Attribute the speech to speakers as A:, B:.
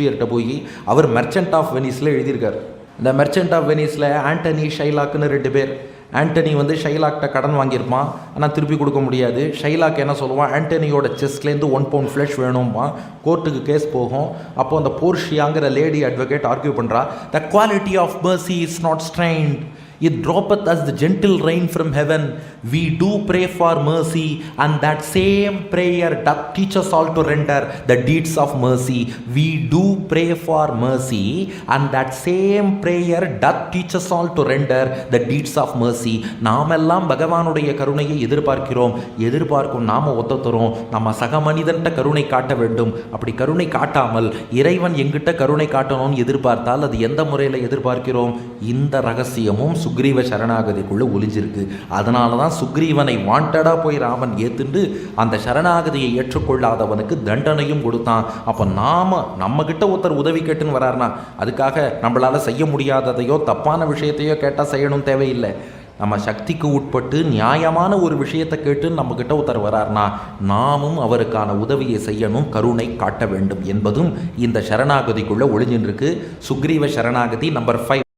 A: ஷேக்ஸ்பியர்கிட்ட போய் அவர் merchant of வெனிஸில் எழுதியிருக்கார். இந்த மெர்ச்சன்ட் ஆஃப் வெனிஸில் ஆண்டனி ஷைலாக்னு ரெண்டு பேர். ஆண்டனி வந்து ஷைலாக்கிட்ட கடன் வாங்கியிருப்பான். ஆனால் திருப்பி கொடுக்க முடியாது. ஷைலாக் என்ன சொல்லுவான்? ஆண்டனியோட செஸ்ட்லேருந்து ஒன் பவுண்ட் ஃப்ளஷ் வேணும்பா கோர்ட்டுக்கு கேஸ் போகும். அப்போ அந்த போர்ஷியாங்கிற லேடி அட்வொகேட் ஆர்கியூ பண்ணுறா the quality of mercy is not strained It droppeth as the gentle rain from heaven. We do pray for mercy, and that same prayer doth teach us all to render the deeds of mercy. We do pray for mercy, and that same prayer doth teach us all to render the deeds of mercy. நாமெல்லாம் பகவானுடைய கருணையை எதிர்பார்க்கிறோம் எதிர்பார்க்கும் நாம ஒத்தத்தரும் நம்ம சக மனிதன்ட்ட கருணை காட்ட வேண்டும் அப்படி கருணை காட்டாமல் இறைவன் எங்கிட்ட கருணை காட்டணும்னு எதிர்பார்த்தால் அது எந்த முறையில் எதிர்பார்க்கிறோம் இந்த ரகசியமும் சுக்ரீவ சரணாகதிக்குள்ளே ஒளிஞ்சிருக்கு. அதனால தான் சுக்ரீவனை வாண்டடாக போய் ராமன் ஏத்துண்டு அந்த சரணாகதியை ஏற்றுக்கொள்ளாதவனுக்கு தண்டனையும் கொடுத்தான். அப்போ நாம நம்ம ஒருத்தர் உதவி கேட்டுன்னு வராருனா அதுக்காக நம்மளால் செய்ய முடியாததையோ தப்பான விஷயத்தையோ கேட்டால் செய்யணும் தேவையில்லை. நம்ம சக்திக்கு உட்பட்டு நியாயமான ஒரு விஷயத்தை கேட்டு நம்ம ஒருத்தர் வரார்னா நாமும் அவருக்கான உதவியை செய்யணும் கருணை காட்ட வேண்டும் என்பதும் இந்த சரணாகதிக்குள்ளே ஒளிஞ்சின்றிருக்கு. சுக்ரீவ சரணாகதி நம்பர் ஃபைவ்